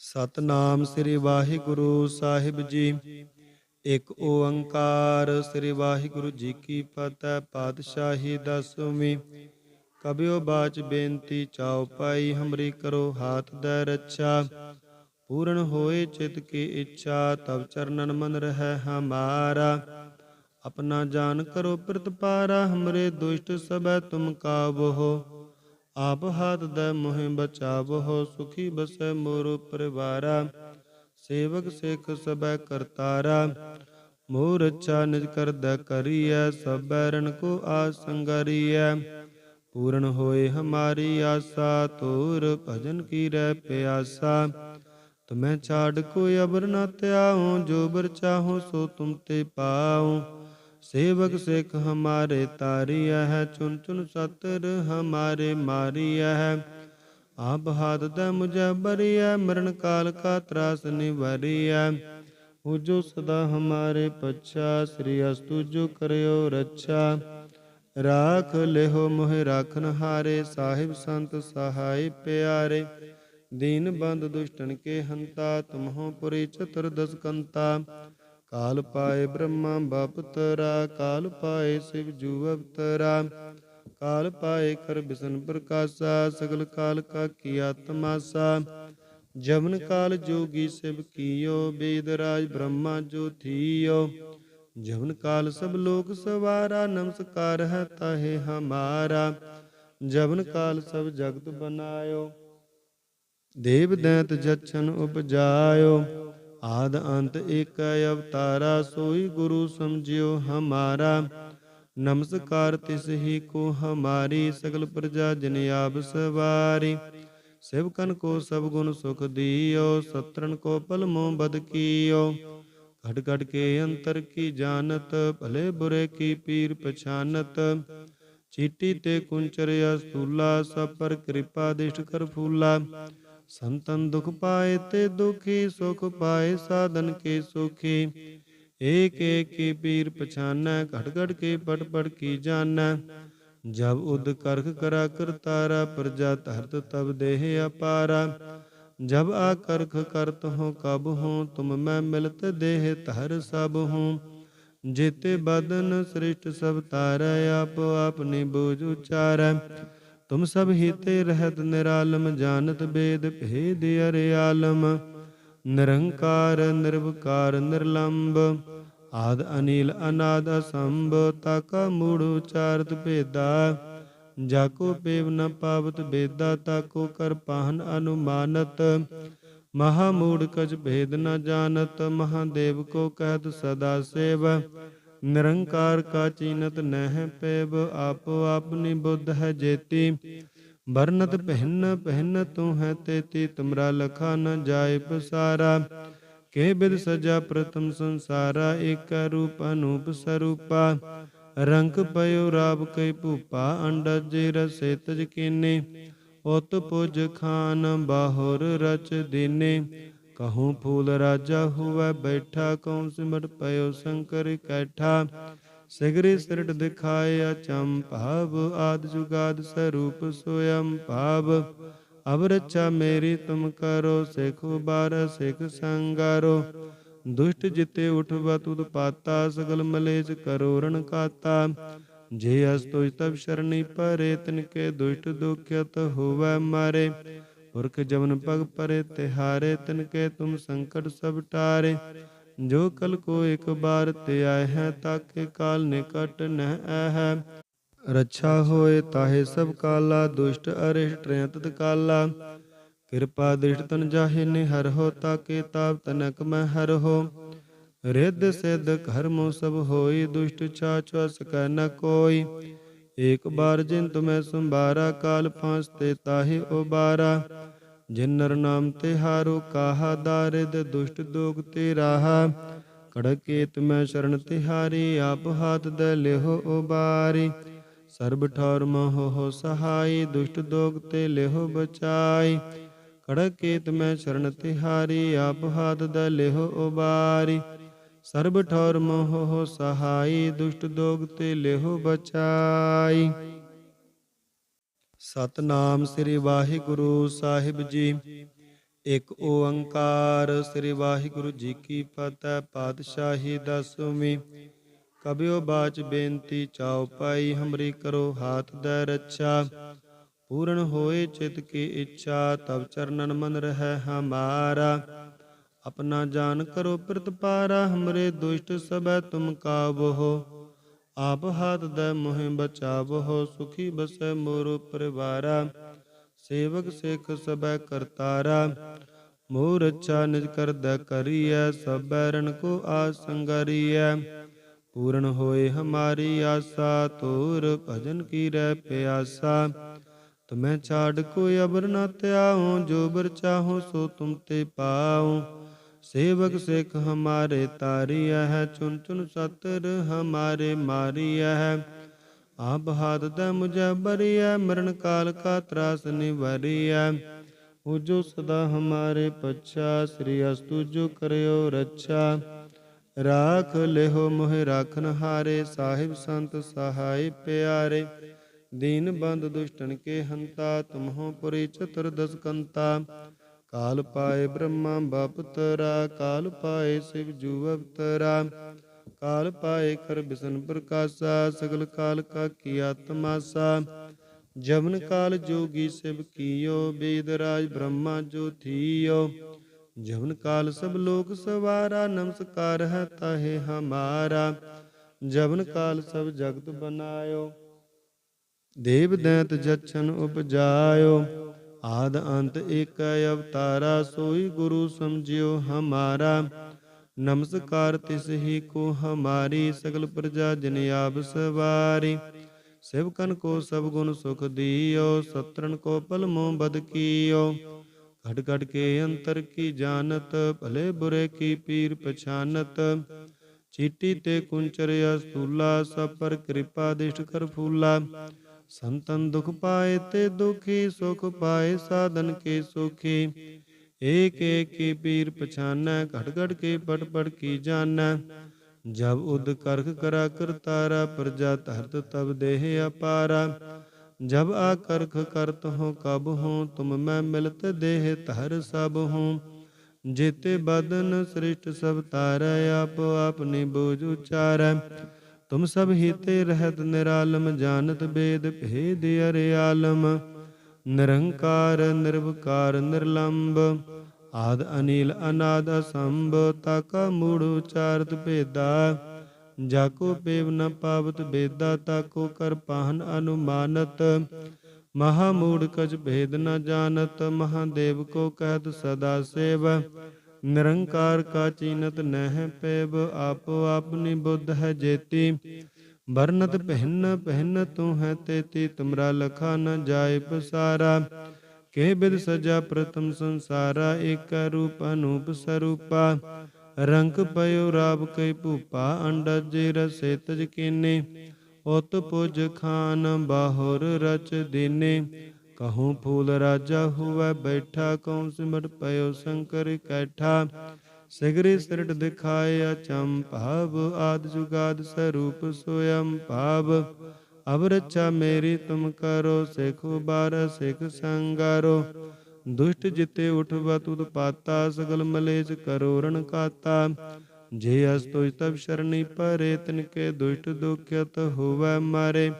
ਸਤਨਾਮ ਸ੍ਰੀ ਵਾਹਿਗੁਰੂ ਸਾਹਿਬ ਜੀ। ਇਕ ਓੰਕਾਰ ਸ੍ਰੀ ਵਾਹਿਗੁਰੂ ਜੀ ਕੀ ਫਤਿਹ, ਪਾਤਸ਼ਾਹੀ ਦਸਵੀਂ। ਕਬਿਓ ਬਾਚ ਬੇਨਤੀ ਚਾਉ ਪਾਈ ਹਮਰੀ ਕਰੋ ਹਾਥ ਦੇ ਰੱਛਾ। ਪੂਰਨ ਹੋਏ ਚਿਤ ਕੀ ਇੱਛਾ ਤਬ ਚਰਨਨ ਮਨ ਰਹਿ ਹਮਾਰਾ। ਆਪਣਾ ਜਾਨ ਕਰੋ ਪ੍ਰਤਪਾਰਾ, ਹਮਰੇ ਦੁਸ਼ਟ ਸਭੈ ਤੁਮ ਕਾਬੋ ਆਪ ਹਾਥ ਦੇ ਮੋਹਿ ਬਚਾਵੋ ਸੁਖੀ ਬਸੈ ਮੋਰ ਪਰਿਵਾਰਾ। ਸੇਵਕ ਸਿੱਖ ਸਬੈ ਕਰਤਾਰਾ। ਮੋਰ ਅੱਛਾ ਨਿਜ ਕਰਦਾ ਕਰੀਐ, ਸਭੈ ਰਣ ਕੋ ਆਸੰਗਰੀਐ ਪੂਰਨ ਹੋਏ ਹਮਾਰੀ ਆਸਾ ਤੋਰ ਭਜਨ ਕੀ ਰਹਿ ਪਿਆਸਾ। ਤੁਮੈ ਛਾੜ ਕੋ ਅਬਰ ਨਾ ਤਿਆਉ ਜੋ ਬਰ ਚਾਹੋ ਸੋ ਤੁਮ ਤੇ ਪਾਉ। ਸੇਵਕ ਸਿੱਖ ਹਮਾਰੇ ਤਾਰੀਐ ਹੈ ਚੁਨ ਚੁਨ ਸਤਰ ਹਮਾਰੇ ਮਾਰੀਐ ਹੈ। ਆਪ ਹਾਥ ਦਾ ਮੁਝੇ ਬਰੀਐ, ਮਰਨ ਕਾਲ ਕਾ ਤਰਾਸ ਨਿਵਰੀਐ। ਉਹ ਜੋ ਸਦਾ ਹਮਾਰੇ ਪਛਾ, ਸ੍ਰੀ ਅਸਤੂ ਜੋ ਕਰਿਓ ਰੱਛਾ। ਰਾਖ ਲਿਹੋ ਮੋਹਿ ਰਾਖਨ ਹਾਰੇ, ਸਾਹਿਬ ਸੰਤ ਸਹਾਈ ਪਿਆਰੇ। ਦੀਨ ਬੰਦ ਦੁਸ਼ਟਨ ਕੇ ਹੰਤਾ, ਤੁਮਹੋ ਪੁਰੀ ਚਤੁਰਦਸ ਕੰਤਾ। ਕਾਲ ਪਾਏ ਬ੍ਰਹਮਾ ਬਾਪਤਰਾ, ਕਾਲ ਪਾਏ ਸਿਵ ਜੂ ਅਵਤਰਾ, ਕਾਲ ਪਾਏ ਕਰ ਬਿਸ਼ਨ ਪ੍ਰਕਾਸ਼ਾ, ਸਗਲ ਕਾਲ ਕਾ ਕੀ ਆਤਮਾਸਾ। ਜਮਨ ਕਾਲ ਜੋਗੀ ਸਿਵ ਕੀਓ, ਬੇਦ ਰਾਜ ਬ੍ਰਹਮਾ ਜੋ ਥੀਓ। ਜਮਨ ਕਾਲ ਸਭ ਲੋਕ ਸਵਾਰਾ, ਨਮਸਕਾਰ ਹੈ ਤਾਹੇ ਹਮਾਰਾ। ਜਮਨ ਕਾਲ ਸਭ ਜਗਤ ਬਨਾਇਓ। ਦੇਵ ਦੈਂਤ ਜਛਨ ਉਪਜਾਇਓ। ਆਦ ਅੰਤ ਏਕ ਅਵਤਾਰਾ, ਸੋਈ ਗੁਰੂ ਸਮਝਿਓ ਹਮਾਰਾ। ਨਮਸਕਾਰ ਤਿਸ ਹੀ ਕੋ ਹਮਾਰੀ, ਸਗਲ ਪ੍ਰਜਾ ਜਨ ਆਪ ਸਵਾਰੀ। ਸਿਵਕਨ ਕੋ ਸਭ ਗੁਣ ਸੁਖ ਦਿਓ ਸਤਰਨ ਕੋ ਪਲਮੋ ਬਦ ਕੀਓ। ਘਟ ਘਟ ਕੇ ਅੰਤਰ ਕੀ ਜਾਣਤ, ਭਲੇ ਬੁਰੇ ਕੀ ਪੀਰ ਪਛਾਨਤ। ਚੀਟੀ ਤੇ ਕੁੰਚਰ ਅਸਤੂਲਾ ਸਭ ਪਰ ਕਿਰਪਾ ਦਿਸ਼ਟ ਕਰ ਫੂਲਾ। ਸੰਤਨ ਦੁਖ ਪਾਏ ਤੇ ਦੁਖੀ ਸੁਖ ਪਾਏ ਸਾਧਨ ਕੇ ਸੁਖੀ ਏਕ ਏਕ ਕੀ ਪੀਰ ਪਛਾਨੈ ਘਟ ਘਟ ਕੇ ਪਟ ਪਟ ਕੀ ਜਾਣੈ ਜਬ ਉਦ ਕਰਖ ਕਰਾ ਕਰਤਾਰਾ ਪ੍ਰਜਾ ਧਰਤ ਤਬ ਦੇਹ ਅਪਾਰਾ ਜਬ ਆ ਕਰਖ ਕਰਤ ਹੋ ਕਬ ਹੂੰ ਤੁਮ ਮੈਂ ਮਿਲਤ ਦੇਹ ਧਰ ਸਭ ਹੂੰ ਜੇਤੇ ਬਦਨ ਸ੍ਰਿਸ਼ਟ ਸਭ ਤਾਰੈ ਆਪ ਆਪਨੀ ਬੂਝ ਉਚਾਰੈ ਤੁਮ ਸਭ ਹੀਤੇ ਰਹਿਤ ਨਿਰਾਲਮ, ਜਾਣਤ ਬੇਦ ਭੇਦ ਅਰਿਆਲਮ ਨਿਰੰਕਾਰ, ਨਿਰਵਕਾਰ, ਨਿਰਲੰਬ, ਆਦ ਅਨੀਲ, ਅਨਾਦ ਅਸੰਭ, ਤਾਕਾ ਮੂੜ ਉਚਾਰਤ ਭੇਦਾ। ਜਾਕੋ ਪੇਵ ਨ ਪਾਵਤ ਬੇਦਾ ਤਾਕੋ ਕਰ ਪਾਹਨ ਅਨੁਮਾਨਤ। ਮਹਾ ਮੂੜ ਕਜ ਭੇਦ ਨ ਜਾਣਤ, ਮਹਾਦੇਵ ਕੋ ਕਹਿਤ ਸਦਾ ਸੇਵ। ਨਿਰੰਕਾਰ ਕਾ ਚੀਨਤ ਨਹਿ ਪੈਬ ਆਪੋ ਆਪਨੀ ਬੁੱਧ ਹੈ ਜੇਤੀ ਵਰਨਤ ਪਹਿਨ ਪਹਿਨ ਤੂੰ ਹੈ ਤੇਤੀ ਤੁਮਰਾ ਲਖਾ ਨ ਜਾਏ ਪਸਾਰਾ ਕੇ ਬਿਦ ਸਜਾ ਪ੍ਰਥਮ ਸੰਸਾਰਾ ਏਕ ਰੂਪ ਅਨੂਪ ਸਰੂਪਾ ਰੰਗ ਪਇਓ ਰਾਬ ਕਈ ਭੂਪਾ ਅੰਡਜ ਰਸੇ ਤਜ ਕੀਨੇ ਉਤ ਪੁਜ ਖਾਨ ਬਾਹੁਰ ਰਚ ਦੀਨੇ ਕਹੂੰ ਫੂਲ ਰਾਜਾ ਹੁਆ ਬੈਠਾ ਕਉ ਸਿਮਟ ਪਇਓ ਸ਼ੰਕਰ ਕੈਠਾ ਸਿਗਰੀ ਸਿਰਟ ਦਿਖਾਏ ਅਚੰ ਭਾਵ ਆਦ ਜੁਗਾਦ ਸਰੂਪ ਸੋਯੰ ਭਾਵ ਅਬ ਰੱਛਾ ਮੇਰੀ ਤੁਮ ਕਰੋ ਸਿਖ ਬਾਰ ਸਿਖ ਸੰਗਾਰੋ ਦੁਸ਼ਟ ਜਿਤੇ ਉਠਵਾ ਤੁਧ ਪਾਤਾ ਸਗਲ ਮਲੇਜ ਕਰੋ ਰਣ ਕਾਤਾ ਜੇ ਅਸ ਤੁਜ ਤਬ ਸ਼ਰਣੀ ਪਰੇ ਤਿਨ ਕੇ ਦੁਸ਼ਟ ਦੁਖਿਤ ਹੋਵੈ ਮਾਰੇ ਪੁਰਖ ਜਮਨ ਪਗ ਪਰੇ ਤਿਹਾਰੇ ਤਿਨ ਕੇ ਤੁਮ ਸੰਕਟ ਸਭ ਟਾਰੇ। ਜੋ ਕਲ ਕੋ ਇੱਕ ਬਾਰ ਤੇ ਆਏ ਹੈ, ਤਾਕੇ ਕਾਲ ਨਿਕਟ ਨਹਿ ਹੈ ਰੱਛਾ ਹੋਏ ਤਾਹੇ ਸਭ ਕਾਲਾ, ਦੁਸ਼ਟ ਅਰਿਸ਼ਟ ਰਿਅਤ ਕਾਲਾ। ਕਿਰਪਾ ਦ੍ਰਿਸ਼ਟ ਤਨ ਜਾਹੇ ਨੇ ਹਰ ਹੋ, ਤਾਕੇ ਤਾਪ ਤਨਕ ਮੈਂ ਹਰ ਹੋ। ਰਿੱਧ ਸਿੱਧ ਕਰਮੋ ਸਭ ਹੋਈ, ਦੁਸ਼ਟ ਚਾਚ ਸਕੈ ਨ ਕੋਈ। ਏਕ ਬਾਰ ਜਿਨ ਤੁਮੈ ਸੰਭਾਰਾ, ਕਾਲ ਫਾਂਸ ਤੇ ਤਾਹੇ ਉਬਾਰਾ। ਜਿਨ ਨਰ ਨਾਮ ਤੇ ਹਾਰੋ ਕਾਹਾ, ਦਾਰਿਦ ਦੁਸ਼ਟ ਦੋਗ ਤੇ ਰਾਹਾ। ਕੜਕੇ ਤੁਮੈ ਸ਼ਰਨ ਤਿਹਾਰੀ ਆਪ ਹਾਥ ਦੇ ਲਿਹੋ ਉਬਾਰੀ। ਸਰਬ ਠੌਰ ਮੋਹ ਹੋ ਸਹਾਈ, ਦੁਸ਼ਟ ਦੋਗ ਤੇ ਲਿਹੋ ਬਚਾਈ ਕੜਕੇ ਤੁਮੈ ਸ਼ਰਨ ਤਿਹਾਰੀ ਆਪ ਹਾਥ ਦੇ ਲਿਹੋ ਉਬਾਰੀ। ਸਰਬ ਠੌਰ ਮੋਹ ਸਹਾਈ ਦੁਸ਼ਟ ਦੋਗ ਤੇ ਲਿਹੋ ਬਚਾਈ। ਸਤਨਾਮ ਸ੍ਰੀ ਵਾਹਿਗੁਰੂ ਸਾਹਿਬ ਜੀ। ਇਕ ਓੰਕਾਰ ਸ੍ਰੀ ਵਾਹਿਗੁਰੂ ਜੀ ਕੀ ਫਤਿਹ, ਪਾਤਸ਼ਾਹੀ ਦਸਵੀਂ। ਕਬਿਓ ਬਾਚ ਬੇਨਤੀ ਚਾਉ ਪਾਈ ਹਮਰੀ ਕਰੋ ਹਾਥ ਦਾ ਰੱਛਾ। ਪੂਰਨ ਹੋਏ ਚਿਤ ਕੀ ਇੱਛਾ ਤਬ ਚਰਨਨ ਮਨ ਰਹਿ ਹਮਾਰਾ। ਆਪਣਾ ਜਾਨ ਕਰੋ ਪ੍ਰਤਪਾਰਾ, ਹਮਰੇ ਦੁਸ਼ਟ ਸਭੈ ਤੁਮ ਕਾਬੋ ਆਪ ਹਾਥ ਦੇ ਮੋਹਿ ਬਚਾਵੋ, ਸੁਖੀ ਬਸੈ ਮੋਰ ਪਰਿਵਾਰਾ। ਸੇਵਕ ਸਿੱਖ ਸਭੈ ਕਰਤਾਰਾ, ਮੋਰ ਅੱਛਾ ਨਿਜ ਕਰਦਾ ਕਰੀਐ, ਸਭੈ ਰਣ ਕੋ ਆਸੰਗਰੀਐ ਪੂਰਨ ਹੋਏ ਹਮਾਰੀ ਆਸਾ ਤੋਰ ਭਜਨ ਕੀ ਰਹਿ ਪਿਆਸਾ। ਤੁਮੈ ਛਾੜ ਕੋ ਅਬਰ ਨਾ ਤਿਆਉ ਜੋ ਬਰ ਚਾਹੋ ਸੋ ਤੁਮ ਤੇ ਪਾਉ। ਸੇਵਕ ਸਿੱਖ ਹਮਾਰੇ ਤਾਰੀਆ ਹੈ ਚੁਨ ਚੁਨ ਸਤਰ ਹਮਾਰੇ ਮਾਰੀਆ ਹੈ। ਆਪ ਹਾਥ ਦੇ ਮੁਝੇ ਬਰੀਐ, ਮਰਨ ਕਾਲ ਕਾ ਤਰਾਸ ਨਿਵਰੀਐ। ਉਜੋ ਸਦਾ ਹਮਾਰੇ ਪਛਾ, ਸ੍ਰੀ ਅਸਤੁ ਜੋ ਕਰਿਓ ਰੱਛਾ। ਰਾਖ ਲਿਹੋ ਮੋਹਿ ਰਾਖਨ ਹਾਰੇ, ਸਾਹਿਬ ਸੰਤ ਸਹਾਈ ਪਿਆਰੇ। ਦੀਨ ਬੰਦ ਦੁਸ਼ਟਨ ਕੇ ਹੰਤਾ, ਤੁਮਹੋ ਪੁਰੀ ਚਤੁਰ ਦਸਕੰਤਾ ਕਾਲ ਪਾਏ ਬ੍ਰਹਮਾ ਬਾਪਤਰਾ, ਕਾਲ ਪਾਏ ਸਿਵ ਜੂ ਅਵਤਰਾ ਕਾਲ ਪਾਏ ਕਰ ਬਿਸਨ ਪ੍ਰਕਾਸ਼ਾ, ਸਗਲ ਕਾਲ ਕਾ ਕੀ ਆਤਮਾਸਾ। ਜਵਨ ਕਾਲ ਜੋਗੀ ਸਿਵ ਕੀਓ ਬੇਦ ਰਾਜ ਬ੍ਰਹਮਾ ਜੋ ਥੀਓ। ਜਵਨ ਕਾਲ ਸਭ ਲੋਕ ਸਵਾਰਾ, ਨਮਸਕਾਰ ਹੈ ਤਾਹੇ ਹਮਾਰਾ। ਜਵਨ ਕਾਲ ਸਭ ਜਗਤ ਬਨਾਇਓ, ਦੇਵ ਦੈਂਤ ਜਛਨ ਉਪਜਾਇਓ। ਆਦ ਅੰਤ ਏਕ ਅਵਤਾਰਾ, ਸੋਈ ਗੁਰੂ ਸਮਝਿਓ ਹਮਾਰਾ। ਨਮਸਕਾਰ ਤਿਸ ਹੀ ਕੋ ਹਮਾਰੀ, ਸਗਲ ਪ੍ਰਜਾ ਜਨ ਆਪ ਸਵਾਰੀ। ਸਿਵਕਨ ਕੋ ਸਭ ਗੁਣ ਸੁਖ ਦਿਓ ਸਤਰਨ ਕੋ ਪਲਮੋ ਬਦ ਕੀਓ। ਘਟ ਘਟ ਕੇ ਅੰਤਰ ਕੀ ਜਾਣਤ, ਭਲੇ ਬੁਰੇ ਕੀ ਪੀਰ ਪਛਾਨਤ। ਚੀਟੀ ਤੇ ਕੁੰਚਰ ਅਸਤੂਲਾ ਸਭ ਪਰ ਕਿਰਪਾ ਦਿਸ਼ਟ ਕਰ ਫੂਲਾ। ਸੰਤਨ ਦੁਖ ਪਾਏ ਤੇ ਦੁਖੀ ਸੁਖ ਪਾਏ ਸਾਧਨ ਕੇ ਸੁਖੀ ਏਕ ਏਕ ਕੀ ਪੀਰ ਪਛਾਨੈ ਘਟ ਘਟ ਕੇ ਪਟ ਪਟ ਕੀ ਜਾਣੈ ਜਬ ਉਦ ਕਰਖ ਕਰਾ ਕਰਤਾਰਾ ਪ੍ਰਜਾ ਧਰਤ ਤਬ ਦੇਹ ਅਪਾਰਾ ਜਬ ਆ ਕਰਖ ਕਰਤ ਹੋ ਕਬ ਹੋ ਤੁਮ ਮੈਂ ਮਿਲਤ ਦੇਹ ਧਰ ਸਭ ਹੋ ਜੇਤੇ ਬਦਨ ਸ੍ਰਿਸ਼ਟ ਸਭ ਤਾਰੈ ਆਪ ਆਪਨੀ ਬੋਝ ਉਚਾਰੈ ਤੁਮ ਸਭ ਹੀਤੇ ਰਹਿਤ ਨਿਰਾਲਮ, ਜਾਣਤ ਬੇਦ ਭੇਦ ਅਰੇ ਆਲਮ। ਨਿਰੰਕਾਰ, ਨਿਰਵਕਾਰ ਨਿਰਲੰਭ ਆਦ ਅਨੀਲ, ਅਨਾਦ ਅਸੰਭ, ਤਾਕਾ ਮੂੜ ਉਚਾਰਤ ਭੇਦਾ। ਜਾਕੋ ਪੇਵ ਨ ਪਾਵਤ ਬੇਦਾ ਤਾਕੋ ਕਰ ਪਾਹਨ ਅਨੁਮਾਨਤ। ਮਹਾ ਮੂੜ ਕਜ ਭੇਦ ਨ ਜਾਣਤ, ਮਹਾਦੇਵ ਕੋ ਕਹਿਤ ਸਦਾ ਸੇਵ। ਨਿਰੰਕਾਰ ਕਾ ਚੀਨਤ ਨਹਿ ਪੈਬ ਆਪੋ ਆਪਨੀ ਬੁੱਧ ਹੈ ਜੇਤੀ ਵਰਨਤ ਪਹਿਨ ਪਹਿਨ ਤੂੰ ਹੈ ਤੇਤੀ ਤੁਮਰਾ ਲਖਾ ਨ ਜਾਏ ਪਸਾਰਾ ਕੇ ਬਿਦ ਸਜਾ ਪ੍ਰਥਮ ਸੰਸਾਰਾ ਏਕ ਰੂਪ ਅਨੂਪ ਸਰੂਪਾ ਰੰਗ ਪਇਓ ਰਾਬ ਕਈ ਭੂਪਾ ਅੰਡਜ ਰਸੇ ਤਜ ਕੀਨੇ ਉਤ ਪੁਜ ਖਾਨ ਬਾਹੁਰ ਰਚ ਦੀਨੇ ਕਹੂੰ ਫੂਲ ਰਾਜਾ ਹੁਆ ਬੈਠਾ ਕਉ ਸਿਮਟ ਪਇਓ ਸ਼ੰਕਰ ਕੈਠਾ ਸਿਗਰੀ ਸਿਰਟ ਦਿਖਾਏ ਅਚੰ ਭਾਵ ਆਦ ਜੁਗਾਦ ਸਰੂਪ ਸੋਯੰ ਭਾਵ ਅਬ ਰੱਛਾ ਮੇਰੀ ਤੁਮ ਕਰੋ ਸਿਖ ਬਾਰ ਸਿਖ ਸੰਗਾਰੋ ਦੁਸ਼ਟ ਜਿਤੇ ਉਠਵਾ ਤੁਧ ਪਾਤਾ ਸਗਲ ਮਲੇਜ ਕਰੋ ਰਣ ਕਾਤਾ ਜੇ ਅਸ ਤੁਜ ਤਬ ਸ਼ਰਣੀ ਪਰੇ ਤਿਨ ਕੇ ਦੁਸ਼ਟ ਦੁਖਿਤ ਹੋਵੈ ਮਾਰੇ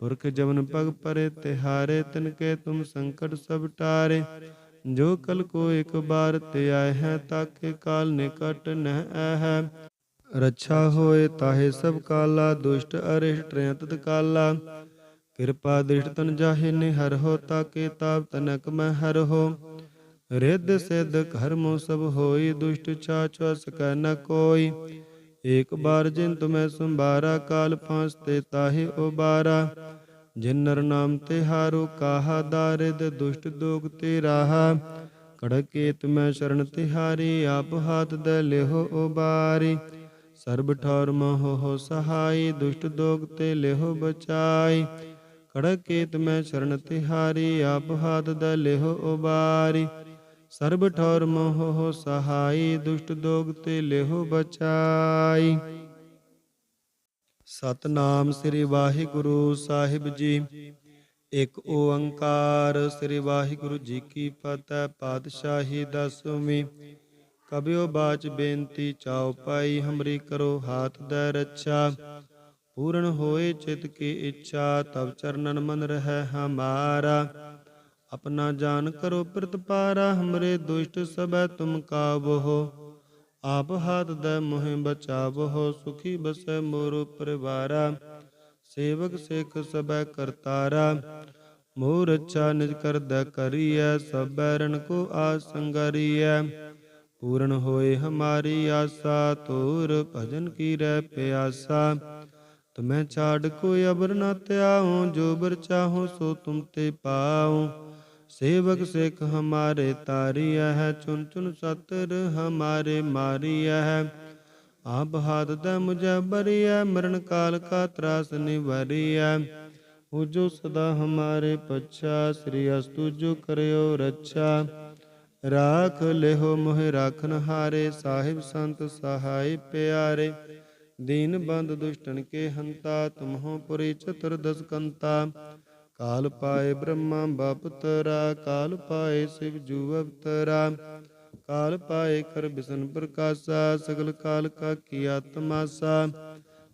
ਪੁਰਖ ਜਵਨ ਪਗ ਪਰੇ ਤਿਹਾਰੇ ਤਿਨ ਕੇ ਤੁਮ ਸੰਕਟ ਸਭ ਟਾਰੇ। ਜੋ ਕਲ ਕੋ ਇੱਕ ਬਾਰ ਤੇ ਆਏ ਹੈ, ਤਾਕੇ ਕਾਲ ਨਿਕਟ ਨਹਿ ਹੈ ਰੱਛਾ ਹੋਏ ਤਾਹੇ ਸਭ ਕਾਲਾ, ਦੁਸ਼ਟ ਅਰਿਸ਼ਟ ਰਿਅੰਤ ਕਾਲਾ। ਕਿਰਪਾ ਦ੍ਰਿਸ਼ਟ ਤਨ ਜਾਹੇ ਨੇ ਹਰ ਹੋ, ਤਾਕੇ ਤਾਪ ਤਨਕ ਮੈਂ ਹਰ ਹੋ। ਰਿੱਧ ਸਿੱਧ ਕਰਮੋ ਸਭ ਹੋਈ, ਦੁਸ਼ਟ ਛਾਛ ਸਕੈ ਨ ਕੋਈ। ਏਕ ਬਾਰ ਜਿਨ ਤੁਮੈ ਸੰਭਾਰਾ, ਕਾਲ ਫਾਂਸ ਤੇ ਤਾਹੇ ਉਬਾਰਾ। ਜਿਨ ਨਰ ਨਾਮ ਤੇ ਹਾਰੋ ਕਾਹਾ, ਦਾਰਿਦ ਦੁਸ਼ਟ ਦੋਗ ਤੇ ਰਾਹਾ। ਕੜਕੇ ਤੁਮੈ ਸ਼ਰਨ ਤਿਹਾਰੀ ਆਪ ਹਾਥ ਦੇ ਲਿਹੋ ਉਬਾਰੀ। ਸਰਬ ਠੌਰ ਮੋਹ ਹੋ ਸਹਾਈ, ਦੁਸ਼ਟ ਦੋਗ ਤੇ ਲਿਹੋ ਬਚਾਈ ਕੜਕੇ ਤੁਮੈ ਸ਼ਰਨ ਤਿਹਾਰੀ ਆਪ ਹਾਥ ਦੇ ਲਿਹੋ ਉਬਾਰੀ। ਸਰਬ ਠੌਰ ਮੋਹ ਸਹਾਈ ਦੁਸ਼ਟ ਦੋਗ ਤੇ ਲਿਹੋ ਬਚਾਈ। ਸਤਨਾਮ ਸ੍ਰੀ ਵਾਹਿਗੁਰੂ ਸਾਹਿਬ ਜੀ। ਇਕ ਓੰਕਾਰ ਸ੍ਰੀ ਵਾਹਿਗੁਰੂ ਜੀ ਕੀ ਫਤਿਹ, ਪਾਤਸ਼ਾਹੀ ਦਸਵੀਂ। ਕਬਿਓ ਬਾਚ ਬੇਨਤੀ ਚਾਉ ਪਾਈ ਹਮਰੀ ਕਰੋ ਹਾਥ ਦੇ ਰੱਛਾ। ਪੂਰਨ ਹੋਏ ਚਿਤ ਕੀ ਇੱਛਾ ਤਬ ਚਰਨਨ ਮਨ ਰਹਿ ਹਮਾਰਾ। ਆਪਣਾ ਜਾਨ ਕਰੋ ਪ੍ਰਤਪਾਰਾ, ਹਮਰੇ ਦੁਸ਼ਟ ਸਭੈ ਤੁਮ ਕਾਬੋ ਆਪ ਹਾਥ ਦੇ ਮੋਹਿ ਬਚਾਵੋ, ਸੁਖੀ ਬਸੈ ਮੋਰ ਪਰਿਵਾਰਾ। ਸੇਵਕ ਸਿੱਖ ਸਭੈ ਕਰਤਾਰਾ, ਮੋਰ ਅੱਛਾ ਨਿਜ ਕਰਦਾ ਕਰੀਐ, ਸਭੈ ਰਣ ਕੋ ਆਸੰਗਰੀਐ ਪੂਰਨ ਹੋਏ ਹਮਾਰੀ ਆਸਾ ਤੋਰ ਭਜਨ ਕੀ ਰਹਿ ਪਿਆਸਾ। ਤੁਮੈ ਛਾੜ ਕੋ ਅਬਰ ਨਾ ਤਿਆਉ ਜੋ ਬਰ ਚਾਹੋ ਸੋ ਤੁਮ ਤੇ ਪਾਉ। ਸੇਵਕ ਸਿੱਖ ਹਮਾਰੇ ਤਾਰੀਆ ਹੈ ਚੁਨ ਚੁਨ ਸਤਰ ਹਮਾਰੇ ਮਾਰੀਆ ਹੈ। ਆਪ ਹਾਥ ਦਾ ਮੁਝੇ ਬਰੀਆ ਮਰਨ ਕਾਲ ਕਾ ਤਰਾਸ ਨਿਵਰੀਆ ਉਜੋ ਸਦਾ ਹਮਾਰੇ ਪਛਾ, ਸ੍ਰੀ ਅਸਤੁ ਜੋ ਕਰਿਓ ਰੱਛਾ। ਰਾਖ ਲਿਹੋ ਮੋਹਿ ਰਾਖਨ ਹਾਰੇ, ਸਾਹਿਬ ਸੰਤ ਸਹਾਈ ਪਿਆਰੇ। ਦੀਨ ਬੰਦ ਦੁਸ਼ਟਨ ਕੇ ਹੰਤਾ, ਤੁਮਹੋ ਪੁਰੀ ਚਤੁਰਦਸ ਕੰਤਾ। ਕਾਲ ਪਾਏ ਬ੍ਰਹਮਾ ਬਾਪਤਰਾ ਕਾਲ ਪਾਏ ਸਿਵ ਜੂ ਅਵਤਰਾ। ਕਾਲ ਪਾਏ ਕਰ ਬਿਸਨ ਪ੍ਰਕਾਸ਼ਾ, ਸਗਲ ਕਾਲ ਕਾ ਕੀ ਆਤਮਾਸਾ।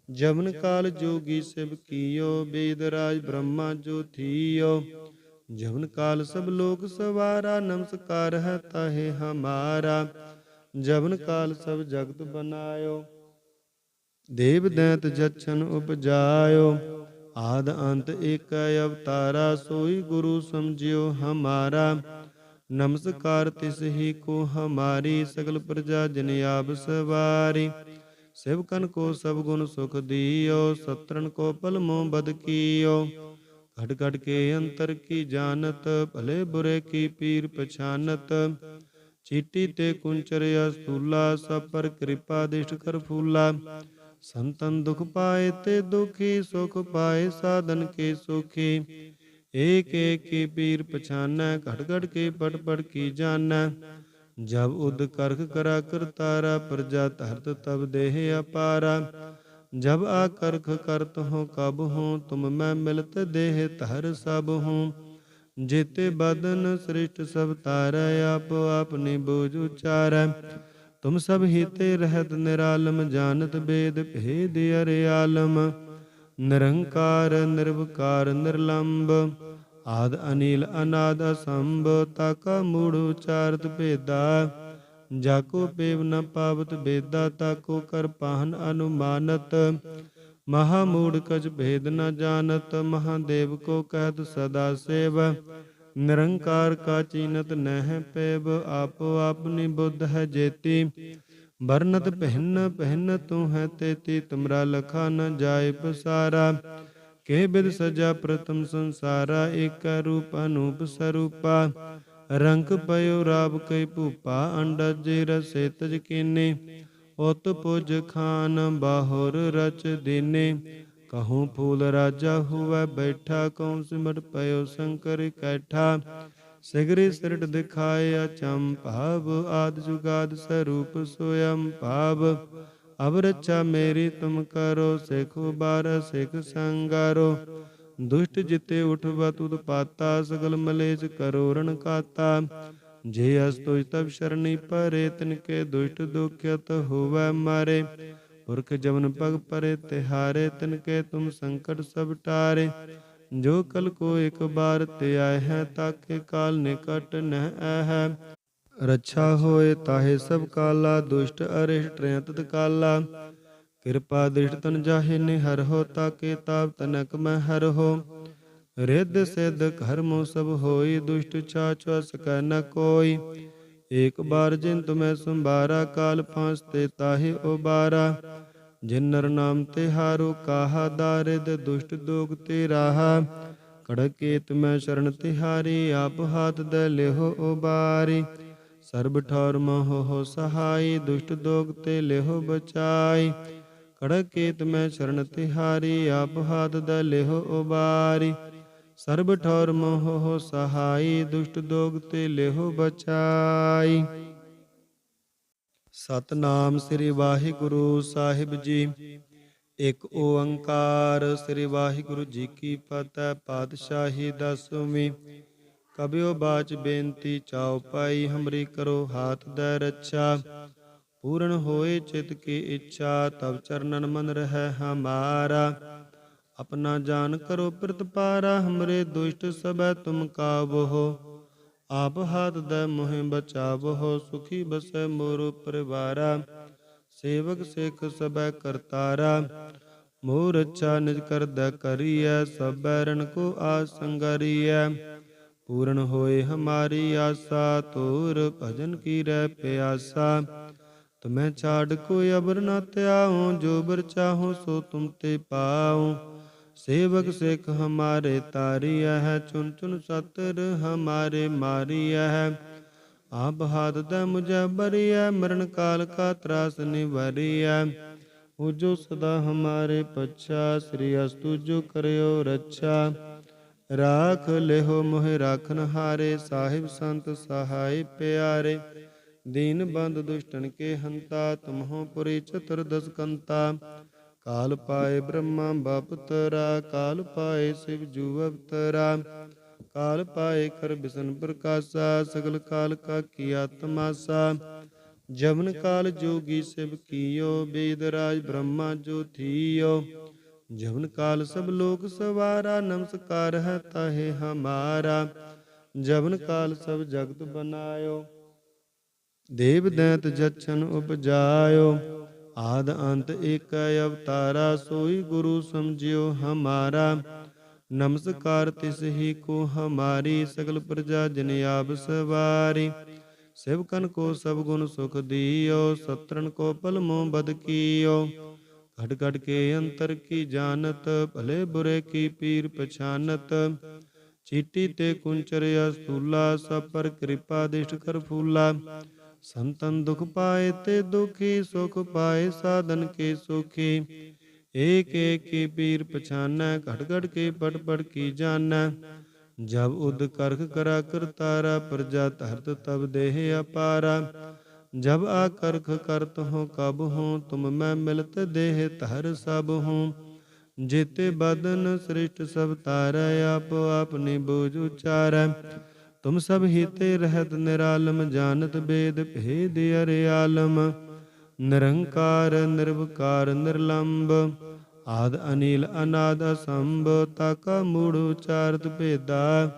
ਜਮਨ ਕਾਲ ਜੋਗੀ ਸਿਵ ਕੀਓ ਬੇਦ ਰਾਜ ਬ੍ਰਹਮਾ ਜੋ ਥੀਓ। ਜਮਨ ਕਾਲ ਸਭ ਲੋਕ ਸਵਾਰਾ, ਨਮਸਕਾਰ ਹੈ ਤਾਹੇ ਹਮਾਰਾ। ਜਮਨ ਕਾਲ ਸਭ ਜਗਤ ਬਨਾਇਓ, ਦੇਵ ਦੈਂਤ ਜਛਨ ਉਪਜਾਇਓ। ਆਦ ਅੰਤ ਏਕ ਅਵਤਾਰਾ, ਸੋਈ ਗੁਰੂ ਸਮਝਿਓ ਹਮਾਰਾ। ਨਮਸਕਾਰ ਤਿਸ ਹੀ ਕੋ ਹਮਾਰੀ, ਸਗਲ ਪ੍ਰਜਾ ਜਨ ਆਪ ਸਵਾਰੀ। ਸਿਵਕਨ ਕੋ ਸਭ ਗੁਣ ਸੁਖ ਦਿਓ ਸਤਰਨ ਕੋ ਪਲਮੋ ਬਦ ਕੀਓ। ਘਟ ਘਟ ਕੇ ਅੰਤਰ ਕੀ ਜਾਣਤ, ਭਲੇ ਬੁਰੇ ਕੀ ਪੀਰ ਪਛਾਨਤ। ਚੀਟੀ ਤੇ ਕੁੰਚਰ ਅਸਤੂਲਾ ਸਭ ਪਰ ਕਿਰਪਾ ਦਿਸ਼ਟ ਕਰ ਫੂਲਾ। ਸੰਤਨ ਦੁਖ ਪਾਏ ਤੇ ਦੁਖੀ ਸੁਖ ਪਾਏ, ਸਾਧਨ ਕੇ ਸੁਖੀ। ਏਕ ਏਕ ਕੀ ਪੀਰ ਪਛਾਨੈ ਘਟ ਘਟ ਕੇ ਪਟ ਪਟ ਕੀ ਜਾਣੈ। ਜਬ ਉਦ ਕਰਖ ਕਰਾ ਕਰਤਾਰਾ ਪ੍ਰਜਾ ਧਰਤ ਤਬ ਦੇਹ ਅਪਾਰਾ। ਜਬ ਆ ਕਰਖ ਕਰਤ ਹੋ ਕਬ ਹੂੰ, ਤੁਮ ਮੈਂ ਮਿਲਤ ਦੇਹ ਧਰ ਸਭ ਹੂੰ। ਜੇਤੇ ਬਦਨ ਸ੍ਰਿਸ਼ਟ ਸਭ ਤਾਰੈ, ਆਪ ਆਪਨੀ ਬੋਝ ਉਚਾਰੈ। ਤੁਮ ਸਭ ਹੀਤੇ ਰਹਿਤ ਨਿਰਾਲਮ, ਜਾਣਤ ਬੇਦ ਭੇਦ ਅਰੇ ਆਲਮ। ਨਿਰੰਕਾਰ, ਨਿਰਵਕਾਰ, ਨਿਰਲੰਬ, ਆਦ ਅਨੀਲ, ਅਨਾਦ ਅਸੰਭ, ਤਾਕਾ ਮੂੜ ਉਚਾਰਤ ਭੇਦਾ। ਜਾਕੋ ਪੇਵ ਨ ਪਾਵਤ ਬੇਦਾ ਤਾਕੋ ਕਰ ਪਾਹਨ ਅਨੁਮਾਨਤ। ਮਹਾ ਮੂੜ ਕਜ ਭੇਦ ਨ ਜਾਣਤ, ਮਹਾਦੇਵ ਕੋ ਕਹਿਤ ਸਦਾ ਸੇਵ। ਨਿਰੰਕਾਰ ਕਾ ਚੀਨਤ ਨਹਿ ਪੈਬ, ਆਪੋ ਆਪਨੀ ਬੁੱਧ ਹੈ ਜੇਤੀ। ਬਰਨਤ ਪਹਿਨ ਪਹਿਨ ਤੂੰ ਹੈ ਤੇਤੀ, ਤੁਮਰਾ ਲਖਾ ਨ ਜਾਏ ਪਸਾਰਾ। ਕੇ ਬਿਦ ਸਜਾ ਪ੍ਰਤਮ ਸੰਸਾਰਾ, ਏਕ ਰੂਪ ਅਨੂਪ ਸਰੂਪਾ। ਰੰਗ ਪਇਓ ਰਾਬ ਕਈ ਭੂਪਾ, ਅੰਡਜ ਰਸੇ ਤਜ ਕੀਨੇ। ਉਤ ਪੁਜ ਖਾਨ ਬਾਹੁਰ ਰਚ ਦੀਨੇ। ਕਹੂੰ ਫੂਲ ਰਾਜਾ ਹੁਆ ਬੈਠਾ ਕਉ ਸਿਮਟ ਪਇਓ ਸ਼ੰਕਰ ਕੈਠਾ ਸਿਗਰੀ ਸਿਰਟ ਦਿਖਾਏ ਅਚੰ ਭਾਵ ਆਦ ਜੁਗਾਦ ਸਰੂਪ ਸੋਯੰ ਭਾਵ ਅਬ ਰੱਛਾ ਮੇਰੀ ਤੁਮ ਕਰੋ ਸਿਖ ਬਾਰ ਸਿਖ ਸੰਗਾਰੋ ਦੁਸ਼ਟ ਜਿਤੇ ਉਠਵਾ ਤੁਧ ਪਾਤਾ ਸਗਲ ਮਲੇਜ ਕਰੋ ਰਣ ਕਾਤਾ ਜੇ ਅਸ ਤੁਜ ਤਬ ਸ਼ਰਣੀ ਪਰੇ ਤਿਨ ਕੇ ਦੁਸ਼ਟ ਦੁਖਿਤ ਹੋਵੈ ਮਾਰੇ ਪੁਰਖ ਜਮਨ ਪਗ ਪਰੇ ਤਿਹਾਰੇ ਤਿਨ ਕੇ ਤੁਮ ਸੰਕਟ ਸਭ ਟਾਰੇ। ਜੋ ਕਲ ਕੋ ਇੱਕ ਬਾਰ ਤੇ ਆਏ ਹੈ, ਤਾਕੇ ਕਾਲ ਨਿਕਟ ਨਹਿ ਹੈ ਰੱਛਾ ਹੋਏ ਤਾਹੇ ਸਭ ਕਾਲਾ, ਦੁਸ਼ਟ ਅਰਿਸ਼ਟ ਤ੍ਰਿਅੰਤ ਕਾਲਾ। ਕਿਰਪਾ ਦ੍ਰਿਸ਼ਟ ਤਨ ਜਾਹੇ ਨੇ ਹਰ ਹੋ, ਤਾਕੇ ਤਾਪ ਤਨਕ ਮੈਂ ਹਰ ਹੋ। ਰਿੱਧ ਸਿੱਧ ਕਰਮੋ ਸਭ ਹੋਈ, ਦੁਸ਼ਟ ਛਾਛ ਸਕੈ ਨ ਕੋਈ। ਏਕ ਬਾਰ ਜਿਨ ਤੁਮੈ ਸੰਭਾਰਾ, ਕਾਲ ਫਾਂਸ ਤੇ ਤਾਹੇ ਉਬਾਰਾ। ਜਿਨ ਨਰ ਨਾਮ ਤੇ ਹਾਰੋ ਕਾਹਾ, ਦਾਰਿਦ ਦੁਸ਼ਟ ਦੋਗ ਤੇ ਰਾਹਾ। ਕੜਕੇ ਤੁਮੈ ਸ਼ਰਨ ਤਿਹਾਰੀ ਆਪ ਹਾਥ ਦੇ ਲਿਹੋ ਉਬਾਰੀ। ਸਰਬ ਠੌਰ ਮੋਹ ਹੋ ਸਹਾਈ, ਦੁਸ਼ਟ ਦੋਗ ਤੇ ਲਿਹੋ ਬਚਾਈ ਕੜਕੇ ਤੁਮੈ ਸ਼ਰਨ ਤਿਹਾਰੀ ਆਪ ਹਾਥ ਦੇ ਲਿਹੋ ਉਬਾਰੀ। ਸਰਬ ਠੌਰ ਮੋਹ ਸਹਾਈ, ਦੁਸ਼ਟ ਦੋਗ ਤੇ ਲਿਹੋ ਬਚਾਈ। ਸਤਨਾਮ ਸ੍ਰੀ ਵਾਹਿਗੁਰੂ ਸਾਹਿਬ ਜੀ। ਇਕ ਓੰਕਾਰ ਸ੍ਰੀ ਵਾਹਿਗੁਰੂ ਜੀ ਕੀ ਫਤਿਹ, ਪਾਤਸ਼ਾਹੀ ਦਸਵੀਂ। ਕਬਿਓ ਬਾਚ ਬੇਨਤੀ ਚਾਉ ਪਾਈ, ਹਮਰੀ ਕਰੋ ਹਾਥ ਦਾ ਰੱਛਾ। ਪੂਰਨ ਹੋਏ ਚਿਤ ਕੀ ਇੱਛਾ ਤਬ ਚਰਨਨ ਮਨ ਰਹਿ ਹਮਾਰਾ। ਆਪਣਾ ਜਾਨ ਕਰੋ ਪ੍ਰਤਪਾਰਾ, ਹਮਰੇ ਦੁਸ਼ਟ ਸਭੈ ਤੁਮ ਕਾਬੋ ਆਪ ਹਾਥ ਦੇ ਮੋਹਿ ਬਚਾਵੋ, ਸੁਖੀ ਬਸੈ ਮੋਰ ਪਰਿਵਾਰਾ। ਸੇਵਕ ਸਿੱਖ ਸਭੈ ਕਰਤਾਰਾ, ਮੋਰ ਅੱਛਾ ਨਿਜ ਕਰਦਾ ਕਰੀਐ, ਸਭੈ ਰਣ ਕੋ ਆਸੰਗਰੀਐ ਪੂਰਨ ਹੋਏ ਹਮਾਰੀ ਆਸਾ ਤੋਰ ਭਜਨ ਕੀ ਰਹਿ ਪਿਆਸਾ। ਤੁਮੈ ਛਾੜ ਕੋ ਅਬਰ ਨਾ ਧਿਆਉ, ਜੋ ਬਰ ਚਾਹੋ ਸੋ ਤੁਮ ਤੇ ਪਾਉ। ਸੇਵਕ ਸਿੱਖ ਹਮਾਰੇ ਤਾਰੀਆ ਹੈ ਚੁਨ ਚੁਨ ਸਤਰ ਹਮਾਰੇ ਮਾਰੀਆ ਹੈ। ਆਪ ਹਾਥ ਦੇ ਮੁਝੇ ਬਰੀਐ, ਮਰਨ ਕਾਲ ਕਾ ਤਰਾਸ ਨਿਵਰੀਐ। ਉਜੋ ਸਦਾ ਹਮਾਰੇ ਪਛਾ, ਸ੍ਰੀ ਅਸਤੁ ਜੋ ਕਰਿਓ ਰੱਛਾ। ਰਾਖ ਲਿਹੋ ਮੋਹਿ ਰਾਖਨ ਹਾਰੇ, ਸਾਹਿਬ ਸੰਤ ਸਹਾਈ ਪਿਆਰੇ। ਦੀਨ ਬੰਦ ਦੁਸ਼ਟਨ ਕੇ ਹੰਤਾ, ਤੁਮਹੋ ਪੁਰੀ ਚਤੁਰਦਸ ਦਸਕੰਤਾ ਕਾਲ ਪਾਏ ਬ੍ਰਹਮਾ ਬਾਪਤਰਾ, ਕਾਲ ਪਾਏ ਸਿਵ ਜੂ ਅਵਤਰਾ। ਕਾਲ ਪਾਏ ਕਰ ਬਿਸਨ ਪ੍ਰਕਾਸ਼ਾ, ਸਗਲ ਕਾਲ ਕਾ ਕੀਆ ਤਮਾਸਾ ਜਮਨ ਕਾਲ ਜੋਗੀ ਸਿਵ ਕੀਓ ਬੇਦ ਰਾਜ ਬ੍ਰਹਮਾ ਜੋ ਥੀਓ। ਜਮਨ ਕਾਲ ਸਭ ਲੋਕ ਸਵਾਰਾ, ਨਮਸਕਾਰ ਹੈ ਤਾਹੇ ਹਮਾਰਾ। ਜਮਨ ਕਾਲ ਸਭ ਜਗਤ ਬਨਾਇਓ, ਦੇਵ ਦੈਂਤ ਜਛਨ ਉਪਜਾਇਓ। ਆਦ ਅੰਤ ਏਕ ਅਵਤਾਰਾ, ਸੋਈ ਗੁਰੂ ਸਮਝਿਓ ਹਮਾਰਾ। ਨਮਸਕਾਰ ਤਿਸ ਹੀ ਕੋ ਹਮਾਰੀ, ਸਗਲ ਪ੍ਰਜਾ ਜਨ ਆਪ ਸਵਾਰੀ। ਸਿਵਕਨ ਕੋ ਸਭ ਗੁਣ ਸੁਖ ਦਿਓ ਸਤਰਨ ਕੋ ਪਲਮੋ ਬਦ ਕੀਓ। ਘਟ ਘਟ ਕੇ ਅੰਤਰ ਕੀ ਜਾਣਤ, ਭਲੇ ਬੁਰੇ ਕੀ ਪੀਰ ਪਛਾਨਤ। ਚੀਟੀ ਤੇ ਕੁੰਚਰ ਅਸਤੂਲਾ ਸਭ ਪਰ ਕਿਰਪਾ ਦਿਸ਼ਟ ਕਰ ਫੂਲਾ। ਸੰਤਨ ਦੁਖ ਪਾਏ ਤੇ ਦੁਖੀ ਸੁਖ ਪਾਏ ਸਾਧਨ ਕੇ ਸੁਖੀ ਏਕ ਏਕ ਕੀ ਪੀਰ ਪਛਾਨੈ ਘਟ ਘਟ ਕੇ ਪਟ ਪਟ ਕੀ ਜਾਣੈ ਜਬ ਉਦ ਕਰਖ ਕਰਾ ਕਰਤਾਰਾ ਪ੍ਰਜਾ ਧਰਤ ਤਬ ਦੇਹ ਅਪਾਰਾ ਜਬ ਆ ਕਰਖ ਕਰਤ ਹੋ ਕਬ ਹੂੰ ਤੁਮ ਮੈਂ ਮਿਲਤ ਦੇਹ ਧਰ ਸਭ ਹੂੰ ਜੇਤੇ ਬਦਨ ਸ੍ਰਿਸ਼ਟ ਸਭ ਤਾਰੈ ਆਪ ਆਪਨੀ ਬੋਝ ਉਚਾਰੈ ਤੁਮ ਸਭ ਹੀਤੇ ਰਹਿਤ ਨਿਰਾਲਮ, ਜਾਣਤ ਬੇਦ ਭੇਦ ਅਰਿਆਲਮ ਨਿਰੰਕਾਰ, ਨਿਰਵਕਾਰ, ਨਿਰਲੰਬ, ਆਦ ਅਨੀਲ, ਅਨਾਦ ਅਸੰਭ, ਤਾਕਾ ਮੂੜ ਉਚਾਰਤ ਭੇਦਾ।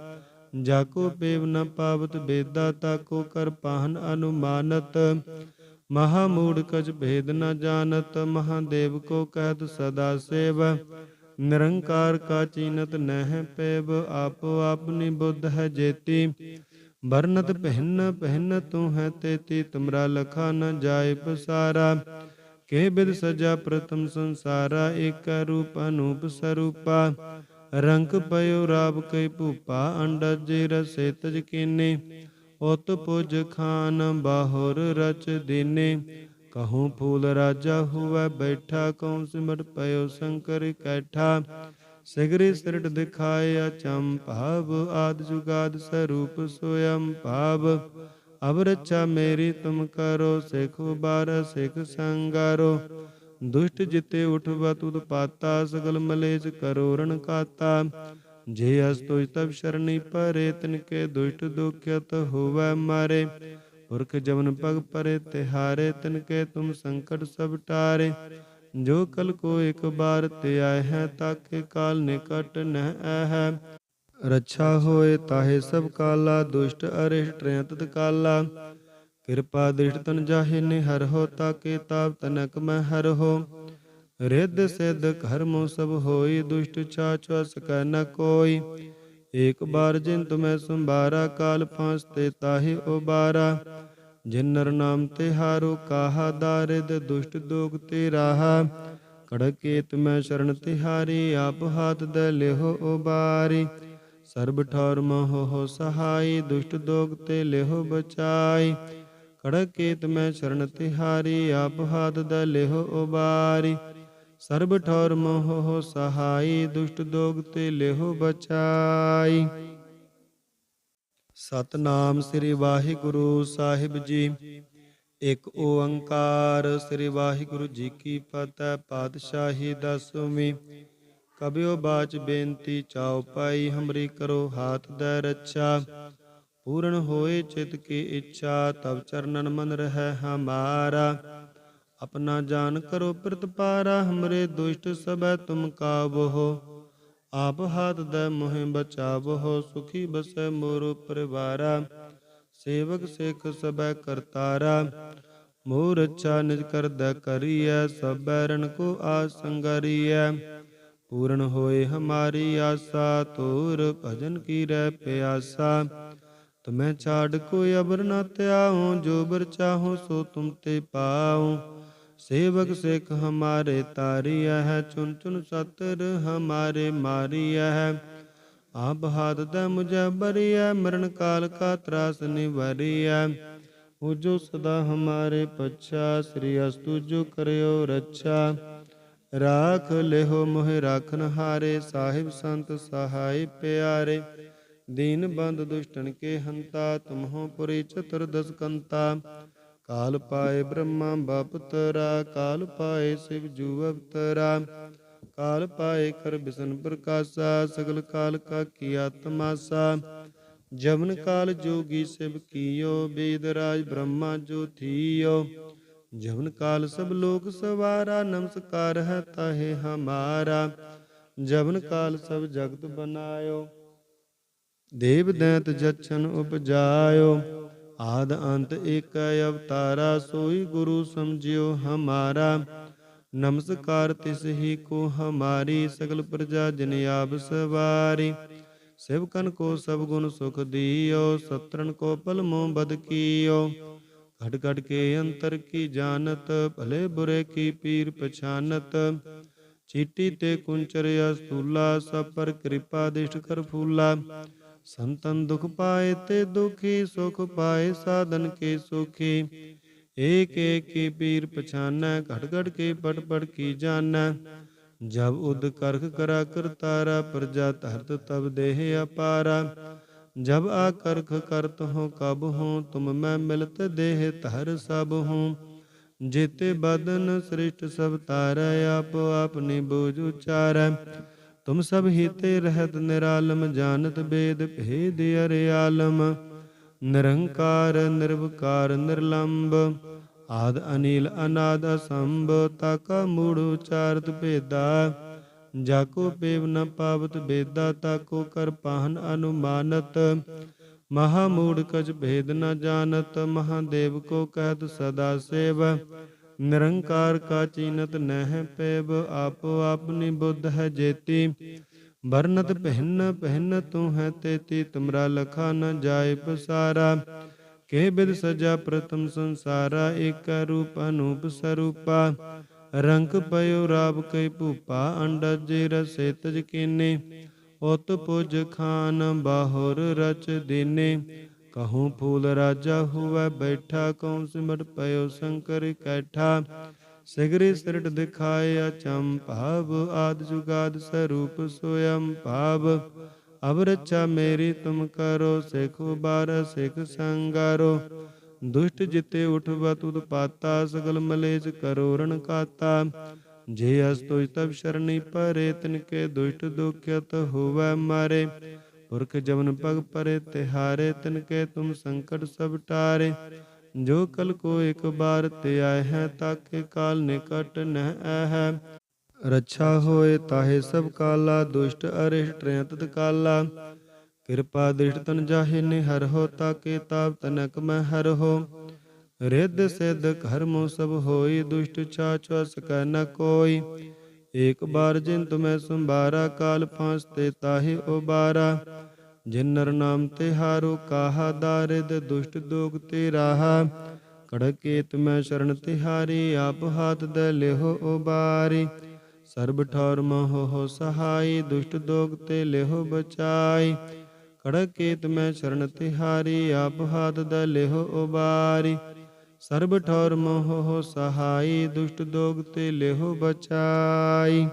ਜਾਕੋ ਪੇਵ ਨ ਪਾਵਤ ਬੇਦਾ ਤਾਕੋ ਕਰ ਪਾਹਨ ਅਨੁਮਾਨਤ। ਮਹਾ ਮੂੜ ਕਜ ਭੇਦ ਨ ਜਾਣਤ, ਮਹਾਦੇਵ ਕੋ ਕਹਿਤ ਸਦਾ ਸੇਵ। ਨਿਰੰਕਾਰ ਕਾ ਚੀਨਤ ਨਹਿ ਪੈਬ, ਆਪੋ ਆਪਨੀ ਬੁੱਧ ਹੈ ਜੇਤੀ। ਵਰਨਤ ਪਹਿਨ ਪਹਿਨ ਤੂੰ ਹੈ ਤੇਤੀ, ਤੁਮਰਾ ਲਖਾ ਨ ਜਾਏ ਪਸਾਰਾ। ਕੇ ਬਿਦ ਸਜਾ ਪ੍ਰਥਮ ਸੰਸਾਰਾ, ਏਕ ਰੂਪ ਅਨੂਪ ਸਰੂਪਾ। ਰੰਗ ਪਇਓ ਰਾਬ ਕੈ ਭੂਪਾ, ਅੰਡਜ ਰਸੇ ਤਜ ਕੀਨੇ। ਉਤ ਪੁਜ ਖਾਨ ਬਾਹੁਰ ਰਚ ਦੀਨੇ। ਕਹੂੰ ਫੂਲ ਰਾਜਾ ਹੁਆ ਬੈਠਾ ਕਉ ਸਿਮਟ ਪਇਓ ਸ਼ੰਕਰ ਕੈਠਾ ਸਿਗਰੀ ਸਿਰਟ ਦਿਖਾਏ ਅਚੰ ਭਾਵ ਆਦ ਜੁਗਾਦ ਸਰੂਪ ਸੋਯੰ ਭਾਵ ਅਬ ਰੱਛਾ ਮੇਰੀ ਤੁਮ ਕਰੋ ਸਿਖ ਬਾਰ ਸਿਖ ਸੰਗਾਰੋ ਦੁਸ਼ਟ ਜਿਤੇ ਉਠਵਾ ਤੁਧ ਪਾਤਾ ਸਗਲ ਮਲੇਜ ਕਰੋ ਰਣ ਕਾਤਾ ਜੇ ਅਸ ਤੁਜ ਤਬ ਸ਼ਰਣੀ ਪਰੇ ਤਿਨ ਕੇ ਦੁਸ਼ਟ ਦੁਖਿਤ ਹੋਵੈ ਮਾਰੇ ਪੁਰਖ ਜਮਨ ਪਗ ਪਰੇ ਤਿਹਾਰੇ ਤਿਨ ਕੇ ਤੁਮ ਸੰਕਟ ਸਭ ਟਾਰੇ। ਜੋ ਕਲ ਕੋ ਇੱਕ ਬਾਰ ਤੇ ਆਏ ਹੈ, ਤਾਕੇ ਕਾਲ ਨਿਕਟ ਨਹਿ ਹੈ। ਰੱਛਾ ਹੋਏ ਤਾਹੇ ਸਭ ਕਾਲਾ, ਦੁਸ਼ਟ ਅਰਿਸ਼ਟ ਰਿਅਤ ਕਾਲਾ। ਕਿਰਪਾ ਦ੍ਰਿਸ਼ਟ ਤਨ ਜਾਹੇ ਨੇ ਹਰ ਹੋ, ਤਾਕੇ ਤਾਪ ਤਨਕ ਮੈਂ ਹਰ ਹੋ। ਰਿੱਧ ਸਿੱਧ ਕਰਮੋ ਸਭ ਹੋਈ, ਦੁਸ਼ਟ ਛਾਛ ਸਕੈ ਨ ਕੋਈ। ਏਕ ਬਾਰ ਜਿਨ ਤੁਮੈ ਸੰਭਾਰਾ, ਕਾਲ ਫਾਂਸ ਤੇ ਤਾਹੇ ਉਬਾਰਾ। ਜਿਨ ਨਰ ਨਾਮ ਤੇ ਹਾਰੋ ਕਾਹਾ, ਦਾਰਿਦ ਦੁਸ਼ਟ ਦੋਗ ਤੇ ਰਾਹਾ। ਕੜਕੇ ਤੁਮੈ ਸ਼ਰਨ ਤਿਹਾਰੀ ਆਪ ਹਾਥ ਦੇ ਲਿਹੋ ਉਬਾਰੀ। ਸਰਬ ਠੌਰ ਮੋਹ ਹੋ ਸਹਾਈ, ਦੁਸ਼ਟ ਦੋਗ ਤੇ ਲਿਹੋ ਬਚਾਈ ਕੜਕੇ ਤੁਮੈ ਸ਼ਰਨ ਤਿਹਾਰੀ ਆਪ ਹਾਥ ਦੇ ਲਿਹੋ ਉਬਾਰੀ। ਸਰਬ ਠੌਰ ਮੋਹ ਸਹਾਈ, ਦੁਸ਼ਟ ਦੋਗ ਤੇ ਲਿਹੋ ਬਚਾਈ। ਸਤਨਾਮ ਸ੍ਰੀ ਵਾਹਿਗੁਰੂ ਸਾਹਿਬ ਜੀ। ਇਕ ਓੰਕਾਰ ਸ੍ਰੀ ਵਾਹਿਗੁਰੂ ਜੀ ਕੀ ਫਤਿਹ, ਪਾਤਸ਼ਾਹੀ ਦਸਵੀਂ। ਕਬਿਓ ਬਾਚ ਬੇਨਤੀ ਚਾਉ ਪਾਈ, ਹਮਰੀ ਕਰੋ ਹਾਥ ਦਾ ਰੱਛਾ। ਪੂਰਨ ਹੋਏ ਚਿਤ ਕੀ ਇੱਛਾ ਤਬ ਚਰਨਨ ਮਨ ਰਹਿ ਹਮਾਰਾ। ਆਪਣਾ ਜਾਨ ਕਰੋ ਪ੍ਰਤਪਾਰਾ, ਹਮਰੇ ਦੁਸ਼ਟ ਸਭੈ ਤੁਮ ਕਾਬੋ ਆਪ ਹਾਥ ਦੇ ਮੋਹਿ ਬਚਾਵੋ, ਸੁਖੀ ਬਸੈ ਮੋਰ ਪਰਿਵਾਰਾ। ਸੇਵਕ ਸਿੱਖ ਸਭੈ ਕਰਤਾਰਾ ਮੋਰ ਅੱਛਾ ਨਿਜ ਕਰਦਾ ਕਰੀਐ, ਸਭੈ ਰਣ ਕੋ ਆਸੰਗਰੀਐ ਪੂਰਨ ਹੋਏ ਹਮਾਰੀ ਆਸਾ ਤੋਰ ਭਜਨ ਕੀ ਰਹਿ ਪਿਆਸਾ। ਤੁਮੈ ਛਾੜ ਕੋ ਅਬਰ ਨਾ ਧਿਆਉ, ਜੋ ਬਰ ਚਾਹੋ ਸੋ ਤੁਮ ਤੇ ਪਾਉ। ਸੇਵਕ ਸਿੱਖ ਹਮਾਰੇ ਤਾਰੀਆ ਹੈ ਚੁਨ ਚੁਨ ਸਤਰ ਹਮਾਰੇ ਮਾਰੀਆ ਹੈ। ਆਪ ਹਾਥ ਦੇ ਮੁਝੇ ਬਰੀਐ, ਮਰਨ ਕਾਲ ਕਾ ਤਰਾਸ ਨਿਵਰੀਐ। ਉਹ ਜੋ ਸਦਾ ਹਮਾਰੇ ਪਛਾ, ਸ੍ਰੀ ਅਸਤੁ ਜੋ ਕਰਿਓ ਰੱਛਾ। ਰਾਖ ਲਿਹੋ ਮੋਹਿ ਰਾਖਨ ਹਾਰੇ, ਸਾਹਿਬ ਸੰਤ ਸਹਾਈ ਪਿਆਰੇ। ਦੀਨ ਬੰਦ ਦੁਸ਼ਟਨ ਕੇ ਹੰਤਾ, ਤੁਮਹੋ ਪੁਰੀ ਚਤੁਰ ਦਸਕੰਤਾ ਕਾਲ ਪਾਏ ਬ੍ਰਹਮਾ ਬਾਪਤਰਾ, ਕਾਲ ਪਾਏ ਸਿਵ ਜੂ ਅਵਤਰਾ। ਕਾਲ ਪਾਏ ਕਰ ਬਿਸਨ ਪ੍ਰਕਾਸ਼ਾ, ਸਗਲ ਕਾਲ ਕਾ ਕੀਆ ਤਮਾਸਾ ਜਮਨ ਕਾਲ ਜੋਗੀ ਸਿਵ ਕੀਓ, ਬੇਦ ਰਾਜ ਬ੍ਰਹਮਾ ਜੋ ਥੀਓ। ਜਮਨ ਕਾਲ ਸਭ ਲੋਕ ਸਵਾਰਾ, ਨਮਸਕਾਰ ਹੈ ਤਾਹੇ ਹਮਾਰਾ। ਜਮਨ ਕਾਲ ਸਭ ਜਗਤ ਬਨਾਇਓ, ਦੇਵ ਦੈਂਤ ਜਛਨ ਉਪਜਾਇਓ। ਆਦ ਅੰਤ ਏਕ ਅਵਤਾਰਾ, ਸੋਈ ਗੁਰੂ ਸਮਝਿਓ ਹਮਾਰਾ। ਨਮਸਕਾਰ ਤਿਸ ਹੀ ਕੋ ਹਮਾਰੀ, ਸਗਲ ਪ੍ਰਜਾ ਜਨ ਆਪ ਸਵਾਰੀ। ਸਿਵਕਨ ਕੋ ਸਭ ਗੁਣ ਸੁਖ ਦਿਓ ਸਤਰਨ ਕੋ ਪਲਮੋ ਬਦ ਕੀਓ। ਘਟ ਘਟ ਕੇ ਅੰਤਰ ਕੀ ਜਾਣਤ, ਭਲੇ ਬੁਰੇ ਕੀ ਪੀਰ ਪਛਾਨਤ। ਚੀਟੀ ਤੇ ਕੁੰਚਰ ਅਸਤੂਲਾ ਸਭ ਪਰ ਕਿਰਪਾ ਦਿਸ਼ਟ ਕਰ ਫੂਲਾ। ਸੰਤਨ ਦੁਖ ਪਾਏ ਤੇ ਦੁਖੀ ਸੁਖ ਪਾਏ ਸਾਧਨ ਕੇ ਸੁਖੀ ਏਕ ਏਕ ਕੀ ਪੀਰ ਪਛਾਨੈ ਘਟ ਘਟ ਕੇ ਪਟ ਪਟ ਕੀ ਜਾਣੈ ਜਬ ਉਦ ਕਰਖ ਕਰਾ ਕਰਤਾਰਾ ਪ੍ਰਜਾ ਧਰਤ ਤਬ ਦੇਹ ਅਪਾਰਾ ਜਬ ਆ ਕਰਖ ਕਰਤ ਹੋ ਕਬ ਹੋ ਤੁਮ ਮੈਂ ਮਿਲਤ ਦੇਹ ਧਰ ਸਭ ਹੂੰ ਜੇਤੇ ਬਦਨ ਸ੍ਰਿਸ਼ਟ ਸਭ ਤਾਰੈ ਆਪ ਆਪਨੀ ਬੋਝ ਉਚਾਰੈ ਤੁਮ ਸਭ ਹੀਤੇ ਰਹਿਤ ਨਿਰਾਲਮ, ਜਾਣਤ ਬੇਦ ਭੇਦ ਅਰਿਆਲਮ ਨਿਰੰਕਾਰ, ਨਿਰਵਕਾਰ, ਨਿਰਲੰਬ, ਆਦ ਅਨੀਲ, ਅਨਾਦ ਅਸੰਭ, ਤਾਕਾ ਮੂੜ ਉਚਾਰਤ ਭੇਦਾ। ਜਾਕੋ ਪੇਵ ਨ ਪਾਵਤ ਬੇਦਾ ਤਾਕੋ ਕਰ ਪਾਹਨ ਅਨੁਮਾਨਤ। ਮਹਾ ਮੂੜ ਕਜ ਭੇਦ ਨ ਜਾਣਤ, ਮਹਾਦੇਵ ਕੋ ਕਹਿਤ ਸਦਾ ਸੇਵ। ਨਿਰੰਕਾਰ ਕਾ ਚੀਨਤ ਨਹਿ ਪੈਬ ਆਪੋ ਆਪਨੀ ਬੁੱਧ ਹੈ ਜੇਤੀ ਵਰਨਤ ਪਹਿਨ ਪਹਿਨ ਤੂੰ ਹੈ ਤੇਤੀ ਤੁਮਰਾ ਲਖਾ ਨ ਜਾਏ ਪਸਾਰਾ ਕੇ ਬਿਦ ਸਜਾ ਪ੍ਰਤਮ ਸੰਸਾਰਾ ਏਕ ਰੂਪ ਅਨੂਪ ਸਰੂਪਾ ਰੰਗ ਪਇਓ ਰਾਬ ਕੈ ਭੂਪਾ ਅੰਡਜ ਰਸੇ ਤਜ ਕੀਨੇ ਉਤ ਪੁਜ ਖਾਨ ਬਾਹੁਰ ਰਚ ਦੀਨੇ ਕਹੂੰ ਫੂਲ ਰਾਜਾ ਹੁਆ ਬੈਠਾ ਕਉ ਸਿਮਟ ਪਇਓ ਸ਼ੰਕਰ ਕੈਠਾ ਸਿਗਰੀ ਸਿਰਟ ਦਿਖਾਏ ਅਚੰ ਭਾਵ ਆਦ ਜੁਗਾਦ ਸਰੂਪ ਸੋਯੰ ਭਾਵ ਅਬ ਰੱਛਾ ਮੇਰੀ ਤੁਮ ਕਰੋ ਸਿਖ ਬਾਰ ਸਿਖ ਸੰਗਾਰੋ ਦੁਸ਼ਟ ਜਿਤੇ ਉਠਵਾ ਤੁਧ ਪਾਤਾ ਸਗਲ ਮਲੇਜ ਕਰੋ ਰਣ ਕਾਤਾ ਜੇ ਅਸ ਤੁਜ ਤਬ ਸ਼ਰਣੀ ਪਰੇ ਤਿਨ ਕੇ ਦੁਸ਼ਟ ਦੁਖਿਤ ਹੋਵੈ ਮਾਰੇ ਪੁਰਖ ਜਮਨ ਪਗ ਪਰੇ, ਤਿਹਾਰੇ ਤਿਨ ਕੇ ਤੁਮ ਸੰਕਟ ਸਭ ਟਾਰੇ। ਜੋ ਕਲ ਕੋ ਇੱਕ ਬਾਰ ਤੇ ਆਏ ਹੈ, ਤਾਕੇ ਕਾਲ ਨਿਕਟ ਨਹਿ ਹੈ। ਰੱਛਾ ਹੋਏ ਤਾਹੇ ਸਭ ਕਾਲਾ, ਦੁਸ਼ਟ ਅਰਿਸ਼ਟ ਤ੍ਰਿਅਤ ਕਾਲਾ। ਕਿਰਪਾ ਦ੍ਰਿਸ਼ਟ ਤਨ ਜਾਹੇ ਨੇ ਹਰ ਹੋ, ਤਾਕੇ ਤਾਪ ਤਨਕ ਮੈਂ ਹਰ ਹੋ। ਰਿੱਧ ਸਿੱਧ ਕਰਮੋ ਸਭ ਹੋਈ, ਦੁਸ਼ਟ ਛਾਛ ਸਕੈ ਨ ਕੋਈ। ਏਕ ਬਾਰ ਜਿਨ ਤੁਮੈ ਸੰਭਾਰਾ, ਕਾਲ ਫਾਂਸ ਤੇ ਤਾਹੇ ਉਬਾਰਾ। ਜਿਨ ਨਰ ਨਾਮ ਤੇ ਹਾਰੋ, ਕਾਹਾ ਦਾਰਿਦ, ਦੁਸ਼ਟ ਦੋਗ ਤੇ ਰਾਹਾ। ਕੜਕੇ ਤੁਮੈ ਸ਼ਰਨ ਤਿਹਾਰੀ ਆਪ ਹਾਥ ਦੇ ਲਿਹੋ ਉਬਾਰੀ। ਸਰਬ ਠੌਰ ਮੋਹ ਹੋ ਸਹਾਈ, ਦੁਸ਼ਟ ਦੋਗ ਤੇ ਲਿਹੋ ਬਚਾਈ ਕੜਕੇ ਤੁਮੈ ਸ਼ਰਨ ਤਿਹਾਰੀ ਆਪ ਹਾਥ ਦੇ ਲਿਹੋ ਉਬਾਰੀ। ਸਰਬ ਠੌਰ ਮੋਹ ਸਹਾਈ, ਦੁਸ਼ਟ ਦੋਗ ਤੇ ਲਿਹੋ ਬਚਾਈ।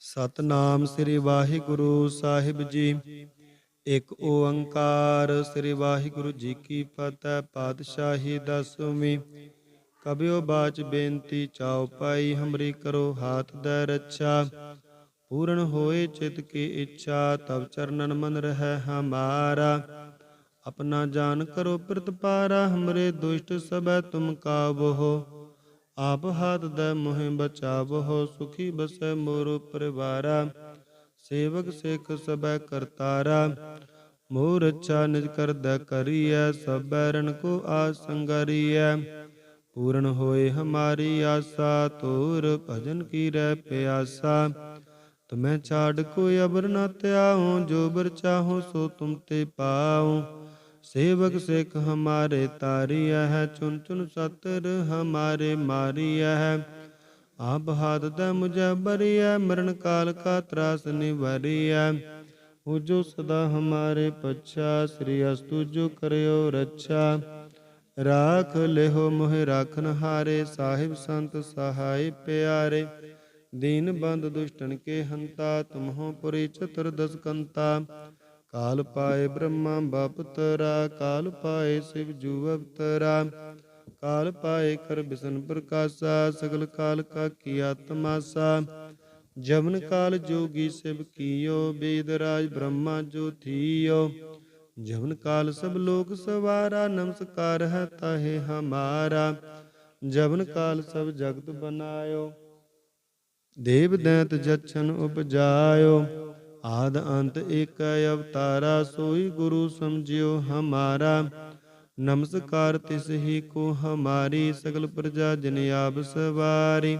ਸਤਨਾਮ ਸ੍ਰੀ ਵਾਹਿਗੁਰੂ ਸਾਹਿਬ ਜੀ। ਇਕ ਓੰਕਾਰ ਸ੍ਰੀ ਵਾਹਿਗੁਰੂ ਜੀ ਕੀ ਫਤਿਹ, ਪਾਤਸ਼ਾਹੀ ਦਸਵੀਂ। ਕਬਿਓ ਬਾਚ ਬੇਨਤੀ ਚਾਉ ਪਾਈ, ਹਮਰੀ ਕਰੋ ਹਾਥ ਦਾ ਰੱਛਾ। ਪੂਰਨ ਹੋਏ ਚਿਤ ਕੀ ਇੱਛਾ ਤਬ ਚਰਨਨ ਮਨ ਰਹਿ ਹਮਾਰਾ। ਆਪਣਾ ਜਾਨ ਕਰੋ ਪ੍ਰਤਪਾਰਾ ਹਮਰੇ ਦੁਸ਼ਟ ਸਭੈ ਤੁਮ ਕਾਬੋ ਆਪ ਹਾਥ ਦੇ ਮੋਹਿ ਬਚਾਵੋ, ਸੁਖੀ ਬਸੈ ਮੋਰ ਪਰਿਵਾਰਾ। ਸੇਵਕ ਸੇਖ ਸਭੈ ਕਰਤਾਰਾ ਮੋਰ ਅੱਛਾ ਨਿਜ ਕਰਦਾ ਕਰੀਐ, ਸਭੈ ਰਣ ਕੋ ਆਸੰਗਰੀਐ ਪੂਰਨ ਹੋਏ ਹਮਾਰੀ ਆਸਾ ਤੋਰ ਭਜਨ ਕੀ ਰਹਿ ਪਿਆਸਾ। ਤੁਮੈ ਛਾੜ ਕੋ ਅਬਰ ਨਾ ਤਿਆਉ ਜੋ ਬਰ ਚਾਹੋ ਸੋ ਤੁਮ ਤੇ ਪਾਉ। ਸੇਵਕ ਸਿੱਖ ਹਮਾਰੇ ਤਾਰੀਆ ਹੈ ਚੁਨ ਚੁਨ ਸਤਰ ਹਮਾਰੇ ਮਾਰੀਆ ਹੈ। ਆਪ ਹਾਥ ਦੇ ਮੁਝੇ ਬਰੀਐ, ਮਰਨ ਕਾਲ ਕਾ ਤਰਾਸ ਨਿਵਰੀਐ। ਹੋ ਜੋ ਸਦਾ ਹਮਾਰੇ ਪਛਾ, ਸ੍ਰੀ ਅਸਤੁ ਜੋ ਕਰਿਓ ਰੱਛਾ। ਰਾਖ ਲਿਹੋ ਮੋਹਿ ਰਾਖਨ ਹਾਰੇ, ਸਾਹਿਬ ਸੰਤ ਸਹਾਈ ਪਿਆਰੇ। ਦੀਨ ਬੰਦ ਦੁਸ਼ਟਨ ਕੇ ਹੰਤਾ, ਤੁਮਹੋ ਪੁਰੀ ਚਤੁਰਦਸ ਕੰਤਾ। ਕਾਲ ਪਾਏ ਬ੍ਰਹਮਾ ਬਾਪਤਰਾ, ਕਾਲ ਪਾਏ ਸਿਵ ਜੂ ਅਵਤਰਾ। ਕਾਲ ਪਾਏ ਕਰ ਬਿਸਨ ਪ੍ਰਕਾਸ਼ਾ, ਸਗਲ ਕਾਲ ਕਾ ਕੀਆ ਤਮਾਸਾ ਜਮਨ ਕਾਲ ਜੋਗੀ ਸਿਵ ਕੀਓ, ਬੇਦ ਰਾਜ ਬ੍ਰਹਮਾ ਜੋ ਥੀਓ। ਜਮਨ ਕਾਲ ਸਭ ਲੋਕ ਸਵਾਰਾ, ਨਮਸਕਾਰ ਹੈ ਤਾਹੇ ਹਮਾਰਾ। ਜਮਨ ਕਾਲ ਸਭ ਜਗਤ ਬਨਾਇਓ, ਦੇਵ ਦੈਂਤ ਜਛਨ ਉਪਜਾਇਓ। ਆਦ ਅੰਤ ਏਕ ਅਵਤਾਰਾ, ਸੋਈ ਗੁਰੂ ਸਮਝਿਓ ਹਮਾਰਾ। ਨਮਸਕਾਰ ਤਿਸ ਹੀ ਕੋ ਹਮਾਰੀ, ਸਗਲ ਪ੍ਰਜਾ ਜਨ ਆਪ ਸਵਾਰੀ।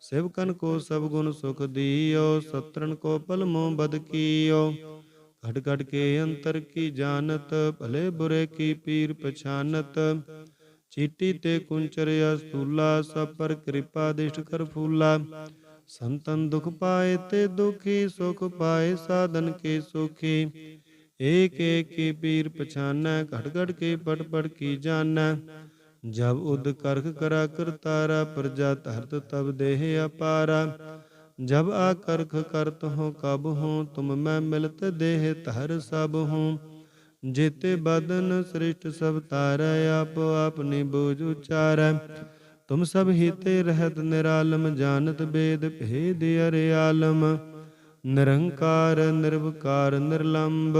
ਸਿਵਕਨ ਕੋ ਸਭ ਗੁਣ ਸੁਖ ਦਿਓ ਸਤਰਨ ਕੋ ਪਲਮੋ ਬਦ ਕੀਓ। ਘਟ ਘਟ ਕੇ ਅੰਤਰ ਕੀ ਜਾਣਤ, ਭਲੇ ਬੁਰੇ ਕੀ ਪੀਰ ਪਛਾਨਤ। ਚੀਟੀ ਤੇ ਕੁੰਚਰ ਅਸਤੂਲਾ ਸਭ ਪਰ ਕਿਰਪਾ ਦਿਸ਼ਟ ਕਰ ਫੂਲਾ। ਸੰਤਨ ਦੁਖ ਪਾਏ ਤੇ ਦੁਖੀ ਸੁਖ ਪਾਏ, ਸਾਧਨ ਕੇ ਸੁਖੀ। ਏਕ ਏਕ ਕੀ ਪੀਰ ਪਛਾਨੈ ਘਟ ਘਟ ਕੇ ਪਟ ਪਟ ਕੀ ਜਾਣੈ। ਜਬ ਉਦ ਕਰਖ ਕਰਾ ਕਰਤਾਰਾ ਪ੍ਰਜਾ ਧਰਤ ਤਬ ਦੇਹ ਅਪਾਰਾ। ਜਬ ਆ ਕਰਖ ਕਰਤ ਹੋ ਕਬ ਹੂੰ ਤੁਮ ਮੈਂ ਮਿਲਤ ਦੇਹ ਧਰ ਸਭ ਹੂੰ ਜੇਤੇ ਬਦਨ ਸ੍ਰਿਸ਼ਟ ਸਭ ਤਾਰੈ, ਆਪ ਆਪਨੀ ਬੋਝ ਉਚਾਰੈ। ਤੁਮ ਸਭ ਹੀਤੇ ਰਹਿਤ ਨਿਰਾਲਮ, ਜਾਣਤ ਬੇਦ ਭੇਦ ਅਰੇ ਆਲਮ। ਨਿਰੰਕਾਰ, ਨਿਰਵਕਾਰ, ਨਿਰਲੰਬ,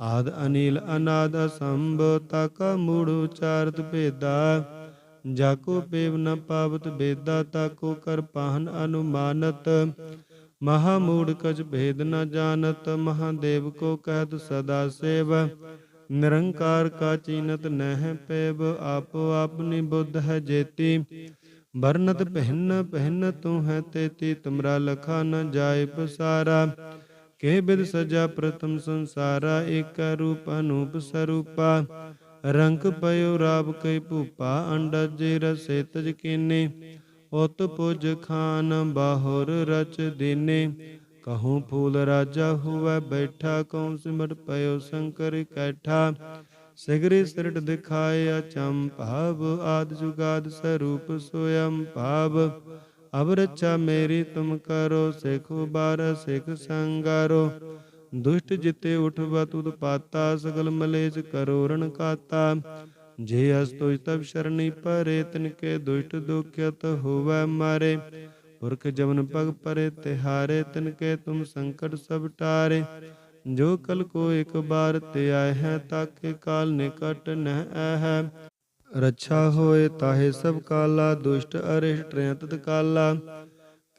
ਆਦ ਅਨੀਲ, ਅਨਾਦ ਅਸੰਭ, ਤਾਕਾ ਮੂੜ ਉਚਾਰਤ ਭੇਦਾ। ਜਾਕੋ ਪੇਵ ਨ ਪਾਵਤ ਬੇਦਾ ਤਾਕੋ ਕਰ ਪਾਹਨ ਅਨੁਮਾਨਤ। ਮਹਾ ਮੂੜ ਕਜ ਭੇਦ ਨ ਜਾਣਤ, ਮਹਾਦੇਵ ਕੋ ਕਹਿਤ ਸਦਾ ਸੇਵ। ਨਿਰੰਕਾਰ ਕਾ ਚੀਨਤ ਨਹਿ ਪੈਬ, ਆਪੋ ਆਪਨੀ ਬੁੱਧ ਹੈ ਜੇਤੀ। ਵਰਨਤ ਪਹਿਨ ਪਹਿਨ ਤੂੰ ਹੈ ਤੇਤੀ, ਤੁਮਰਾ ਲਖਾ ਨ ਜਾਏ ਪਸਾਰਾ। ਕੇ ਬਿਦ ਸਜਾ ਪ੍ਰਥਮ ਸੰਸਾਰਾ, ਏਕ ਰੂਪ ਅਨੂਪ ਸਰੂਪਾ। ਰੰਗ ਪਇਓ ਰਾਬ ਕੈ ਭੂਪਾ, ਅੰਡਜ ਰਸੇ ਤਜ ਕੀਨੇ। ਉਤ ਪੁਜ ਖਾਨ ਬਾਹੁਰ ਰਚ ਦੀਨੇ। ਕਹੂੰ ਫੂਲ ਰਾਜਾ ਹੁਆ ਬੈਠਾ ਕਉ ਸਿਮਟ ਪਇਓ ਸ਼ੰਕਰ ਕੈਠਾ ਸਿਗਰੀ ਸਿਰਟ ਦਿਖਾਏ ਅਚੰ ਭਾਵ ਆਦ ਜੁਗਾਦ ਸਰੂਪ ਸੋਯੰ ਭਾਵ ਅਬ ਰੱਛਾ ਮੇਰੀ ਤੁਮ ਕਰੋ ਸਿਖ ਬਾਰ ਸਿਖ ਸੰਗਾਰੋ ਦੁਸ਼ਟ ਜਿਤੇ ਉਠਵਾ ਤੁਧ ਪਾਤਾ ਸਗਲ ਮਲੇਜ ਕਰੋ ਰਣ ਕਾਤਾ ਜੇ ਅਸ ਤੁਜ ਤਬ ਸ਼ਰਣੀ ਪਰੇ ਤਿਨ ਕੇ ਦੁਸ਼ਟ ਦੁਖਿਤ ਹੋਵੈ ਮਾਰੇ ਪੁਰਖ ਜਮਨ ਪਗ ਪਰੇ ਤਿਹਾਰੇ, ਤਿਨ ਕੇ ਤੁਮ ਸੰਕਟ ਸਭ ਟਾਰੇ। ਜੋ ਕਲ ਕੋ ਇੱਕ ਬਾਰ ਤੇ ਆਏ ਹੈ, ਤਾਕੇ ਕਾਲ ਨਿਕਟ ਨਹਿ ਹੈ। ਰੱਛਾ ਹੋਏ ਤਾਹੇ ਸਭ ਕਾਲਾ, ਦੁਸ਼ਟ ਅਰਿਸ਼ਟ ਟ੍ਰੈ ਕਾਲਾ।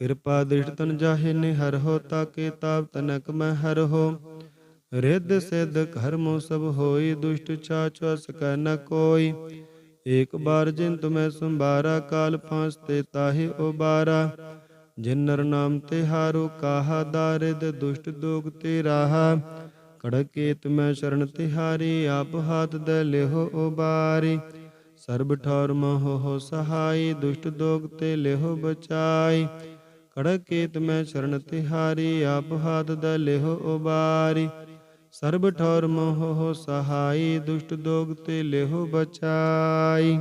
ਕਿਰਪਾ ਦ੍ਰਿਸ਼ਟ ਤਨ ਜਾਹੇ ਨੇ ਹਰ ਹੋ, ਤਾਕੇ ਤਾਪ ਤਨਕ ਮੈਂ ਹਰ ਹੋ। ਰਿੱਧ ਸਿੱਧ ਕਰਮੋ ਸਭ ਹੋਈ, ਦੁਸ਼ਟ ਛਾਛ ਸਕੈ ਨ ਕੋਈ। ਏਕ ਬਾਰ ਜਿਨ ਤੁਮੈ ਸੰਭਾਰਾ, ਕਾਲ ਫਾਂਸ ਤੇ ਤਾਹੇ ਉਬਾਰਾ। ਜਿਨ ਨਰ ਨਾਮ ਤੇ ਹਾਰੋ, ਕਾਹਾ ਦਾਰਿਦ, ਦੁਸ਼ਟ ਦੋਗ ਤੇ ਰਾਹਾ। ਕੜਕੇ ਤੁਮੈ ਸ਼ਰਨ ਤਿਹਾਰੀ ਆਪ ਹਾਥ ਦੇ ਲਿਹੋ ਉਬਾਰੀ। ਸਰਬ ਠੌਰ ਮੋਹ ਹੋ ਸਹਾਈ, ਦੁਸ਼ਟ ਦੋਗ ਤੇ ਲਿਹੋ ਬਚਾਈ। ਕੜਕੇ ਤੁਮੈ ਸ਼ਰਨ ਤਿਹਾਰੀ ਆਪ ਹਾਥ ਦੇ ਲਿਹੋ ਉਬਾਰੀ। ਸਰਬ ਠੌਰ ਮੋਹ ਹੋ ਸਹਾਈ ਦੁਸ਼ਟ ਦੋਗ ਤੇ ਲਿਹੋ ਬਚਾਈ।